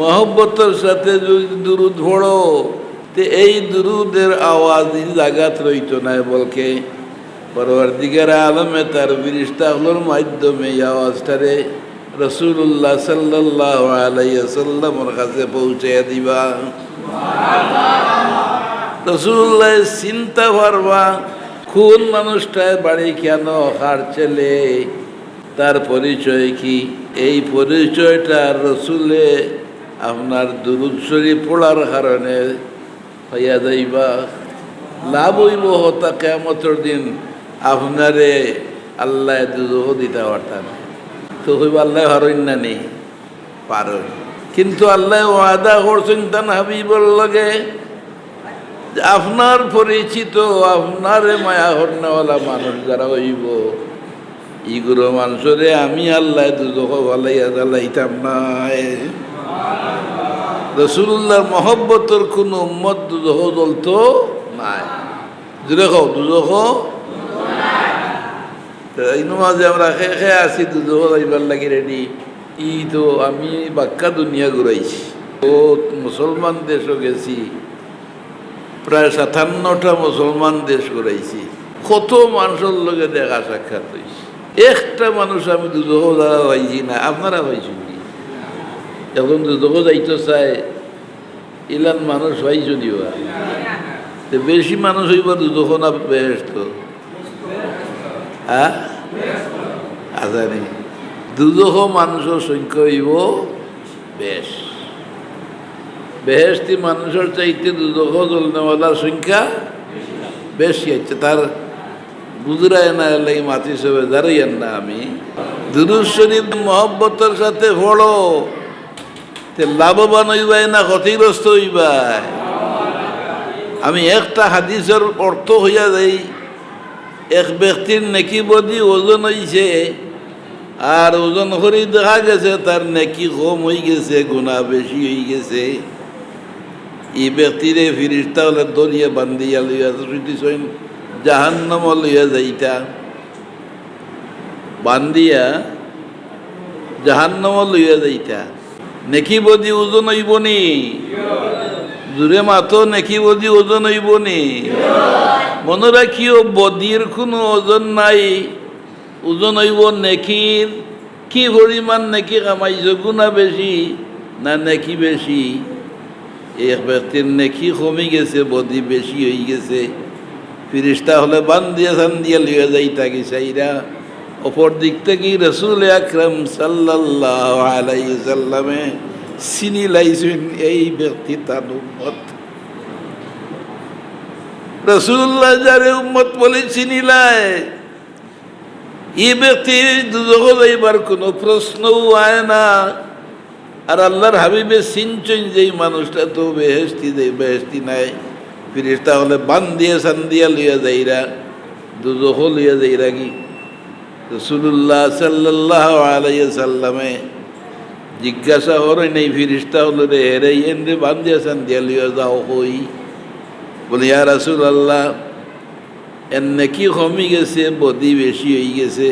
মহব্বতের সাথে যদি দুরুদ পড়ো, তে এই দুরুদের আওয়াজ জাগাত রইত না বলকে। পরবর্তীকার আলমে তার বিরিস্তাগুলোর মাধ্যমে এই আওয়াজটারে রসুল্লাহ সাল্লাহ আলাইসাল্লামর কাছে পৌঁছে দিবা। রসুল্লাহ চিন্তা পারবা কোন মানুষটায় বাড়ি কেন হার ছেলে তার পরিচয় কি? এই পরিচয়টা রসুলে আপনার দুরুদ শরীফ পড়ার কারণে হইয়া যাইবা। লাভ হইব হতা কেমতর দিন আপনারে আল্লাহ দুধ দিতে পারতাম। তো হইব আল্লাহ হরইন না নেই, পারো। কিন্তু আল্লাহ ওয়াদা করছেন তান হাবিবর লগে আপনার পরিচিত, আপনারে মায়া হরনেওয়ালা মানুষ যারা হইব, ইগুলো মানুষরে আমি আল্লাহ দুদক ভালাইয়া জ্বালাইতাম নাই। রসুল্লাহর মহব্বতর কোন উম্মত দুদক জ্বলতো নাই। দুদক দুদক এই মাঝে আমরা খে খে আছি দুদক যাইবার লাগি রেডি ই তো আমি বাক্কা দুনিয়া ঘুরাইছি। ও মুসলমান দেশও গেছি। প্রায় সাতান্নটা মুসলমান দেশ ঘুরাইছি। কত মানুষের লগে দেখা সাক্ষাৎ হয়েছে একটা মানুষ আমি দুদক দ্বারা হয়েছি না। আপনারা হয়েছেন এখন দুদক যাইতে চায় ইলান মানুষ হয়েছ দিবা তো বেশি মানুষ হইব দুদক না বেহেস্ত। হ্যাঁ? আজানি। দুদক মানুষের সংখ্যা হইব বেশ। বেহেস্তি মানুষের চাইতে দুদক জ্বলনেওয়ালার সংখ্যা বেশি হচ্ছে তার বুজরায় না লাগে মাতি হিসেবে দাঁড়াইয়েন না আমি শরীফ মহব্বতের সাথে পড়ো তে লাভবান হইবাই না ক্ষতিগ্রস্ত হইবাই? আমি একটা হাদিসের অর্থ হইয়া যাই, এক ব্যক্তির নেকি বদি ওজন হইছে আর ওজন করে দেখা গেছে, তার নেকি কম হয়ে গেছে গুণা বেশি হয়ে গেছে। এই ব্যক্তিরে ফিরিস্তা হলে দরিয়া বান্ধিয়া লইয়া শুইতেছেন জাহান্নম লইয়া যাইতা। বান্ধিয়া জাহান্নম লইয়া যাইতা। নেকি বদি ওজন হইব নি? জোরে মাতো নেকি বদি ওজন হইব নি? মনে রাখিও, বদির কোনো ওজন নাই। ওজন হইব নেকির। কি পরিমাণ নেকি কামাইছ, গুণা বেশি না নেকি বেশি? এক ব্যক্তির নেকি কমে গেছে, বদি বেশি হয়ে গেছে। ফিরিস্তা হলে বান্দিয়া সান্দিয়া লিয়ে যাইতা কি সাইরা? অপর দিক থেকে রসুল আকরম সাল্লাহ আলাই সাল্লামে চিনি লাইছেন এই ব্যক্তি তার উম্মত। রসুল্লাহ যারে উম্মত বলে চিনিলাই এই ব্যক্তি দুজক যাইবার কোনো প্রশ্নও আয় না। আর আল্লাহর হাবিবে সিনচন যেই মানুষটা তো বেহেস্তি দেয় বেহেস্তি নাই। ফিরিস্তা হলে বান দিয়ে সান দিয়া লইয়া যাইরা, দুজহ লইয়া যাইরা কি? রসুল্লাহ সাল্লাহ আলাইয়া সাল্লামে জিজ্ঞাসা হরই নেই ফিরিস্তা হলো রে হেরে এন রে বান দিয়া দিয়া যাও হই বলে, ইয়া রাসুল আল্লাহ এর নাকি কমি গেছে? বদি বেশি হয়ে গেছে।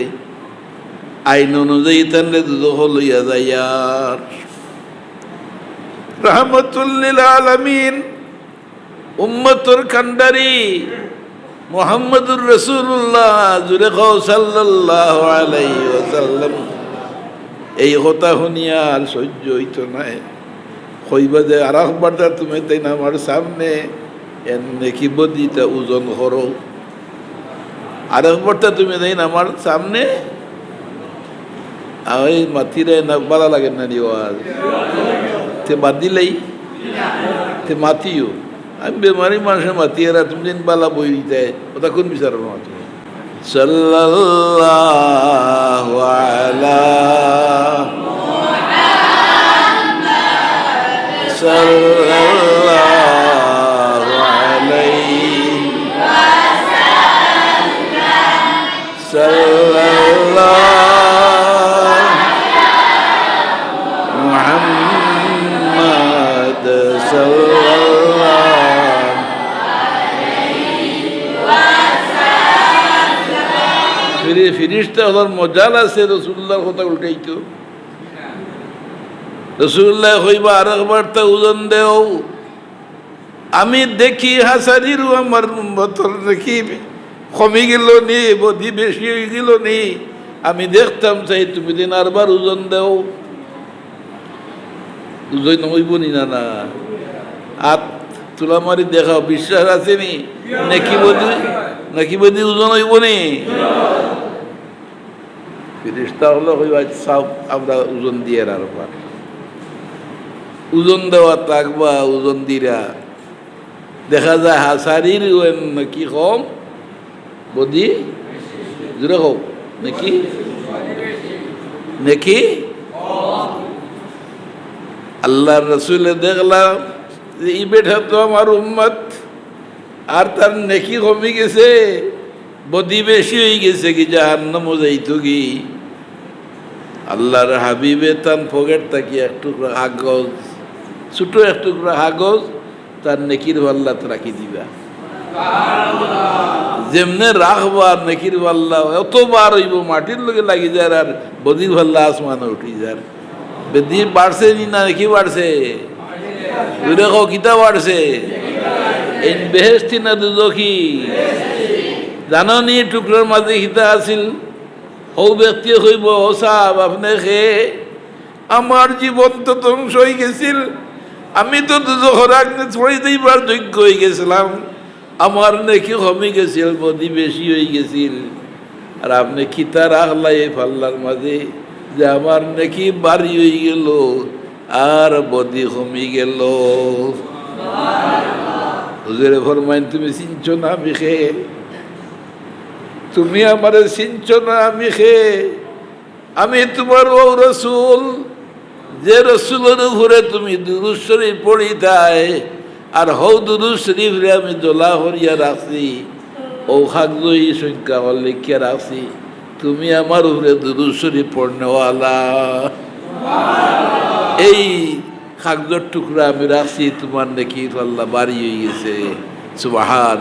আইন অনুযায়ী তাহলে দুদক লইয়া যায় আর। রহমতুল্লিল আলমিন উম্মতুর কান্ডারি মোহাম্মদুর রসুল্লাহ জুরে সাল্লাহ আলাই ওসাল্লাম এই কথা শুনিয়া আর সহ্য হইত নাই কইবা যে, আর একবারটা তুমি তাই না আমার সামনে? এর নেকি বদিটা ওজন করো আর একবারটা তুমি তাই না আমার সামনে? ওই মাতিরে না ভালো লাগে না রে আজ তে বাদ দিলেই তে মাতিও আমি বেমারি মানুষের মাতিয়ারা তুমি দিন বালা বই দিতে, ওটা কোন বিচার মাতো সাল্লাল্লাহু আলা সাল্লাল্লাহু ফিরিস্তা হলার মজাল আছে রসুল্লাহর কথা উল্টাইতো। রসুল্লাহ হইবা আর একবার তা ওজন দেও। আমি দেখি হাসারিরও আমার বতর দেখি কমে গেল নি বধি বেশি হয়ে গেল নি। আমি দেখতাম চাই তুমি দিন আরবার ওজন দেও। ওজন হইব নি না না। আর তুলা মারি দেখাও বিশ্বাস আছে নি? নাকি বদি নাকি বদি ওজন হইব নি? ফিরিস্তা হলো সব আমরা ওজন দিয়ে আরবার ওজন দেওয়া থাকবা, ওজন দিরা। দেখা যায় হাসারির নাকি কম? বদি? জোরে হোক নাকি? নাকি? আল্লাহ রসুলে দেখলাম যে ই বেঠা তো আমার উম্মত, আর তার নেকি কমে গেছে, বদি বেশি হয়ে গেছে কি জাহান্নাম যাইতো কি? আল্লাহর হাবিবে তান ফগের তাকি এক টুকরা কাগজ, ছোট এক টুকরা কাগজ, তার নেকির পাল্লাত রাখি দিবা। যেমনে রাখবা নেকির পাল্লা এতবার হইব, মাটির লগে লাগি যায় আর বদির পাল্লা আসমানে উঠি যার। বেদি বাড়ছে নি না, নেকি বাড়ছে? দেখো কিতা বাড়ছে? এই বেহেস্তি না দুদখি জানো নি টুকরার মাঝে হিতা আছিল? হৌ ব্যক্তি হইব ও সাহেব, আপনি খে আমার জীবন তো ধ্বংস হয়ে গেছিল। আমি তো দুজোহর আগ্নে ছড়ি দিবার যোগ্য হয়ে গেছিলাম। আমার নাকি কমে গেছিল, বদি বেশি হয়ে গেছিল। আর আপনি খিতা রাখলাই এই পাল্লার মাঝে? যে আমার নাকি বাড়ি হয়ে গেল, আর বদি কমে গেল। হুজুরে ফরমাইন, তুমি চিনছ না খেয়ে তুমি আমার চিনছ না আমি খেয়ে আমি তোমার ও রসুল। যে রসুলের উপরে তুমি দুরুদ শরীফ পড়ি তাই, আর হৌ দুরুদ শরীফরে আমি দোলা হরিয়া রাখছি। ও খাগজই সংখ্যা হল লিখিয়া রাখছি। তুমি আমার উপরে দুরুদ শরীফ পড়নেওয়ালা। এই কাগজের টুকরা আমি রাখছি, তোমার নাকি আল্লাহ বাড়ি হয়ে গেছে। সুবাহান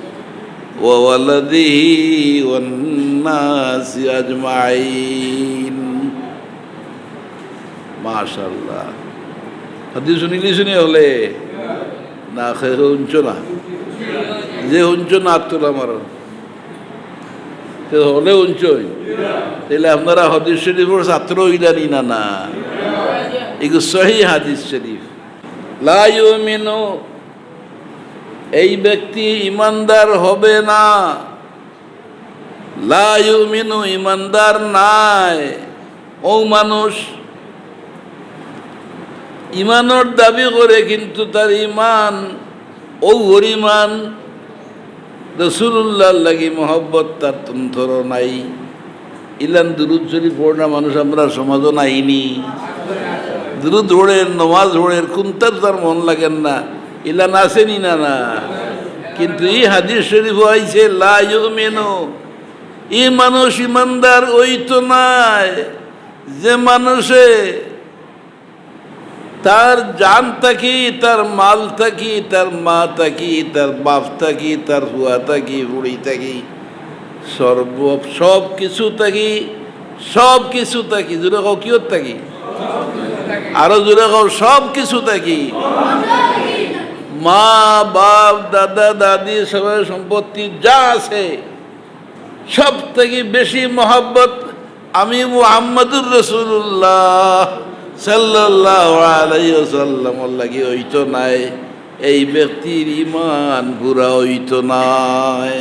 ওয়া ওয়ালাদিহি ওয়ান নাসি আজমাইন মাশাআল্লাহ। হাদিস শুনিলি শুনি হলে? না খেয়ে শুনছ না? যে শুনছ না আত্মলা মার। হলে শুনছই। তাহলে আপনারা হদিস শরীফের ছাত্র হইলানি না না। এগুলো সহি হাদিস শরীফ। লাইমিনো এই ব্যক্তি ইমানদার হবে না। লাইমিনু ইমানদার নাই। ও মানুষ, ইমানের দাবি করে কিন্তু তার ইমান, ও ইমান রসুল্লাহ লাগি মহব্বত তার তন্ত্র নাই। ইলান দুরুদ শরীফ পড়না মানুষ, আমরা সমাজও নাইনি দুরুদ হোড়ের নমাজ হোড়ের কুন্তার তার মন লাগেন না। ইলান আসেনি না না কিন্তু এই হাদিস শরীফ আইছে লাইও মেনো এই মানুষ ইমানদার, ওই তো নাই। যে মানুষে তার জান থাকি, তার মাল থাকি, তার মা থাকি, তার বাপ থাকি, তার হুয়া থাকি বুড়ি থাকি, সর্ব, সব কিছু থাকি, সব কিছু থাকি। জোরে কাও, কিয়ত থাকি? আরও জোরে কাও, সব কিছু থাকি। মা, বাপ, দাদা, দাদি, সবাই সম্পত্তি যা আছে সব থেকে বেশি মহব্বত আমি মুহাম্মদুর রসুল্লাহ সাল্লাহ আলাইসাল্লাম নাই, এই ব্যক্তির ইমান পুরা হইতো নাই।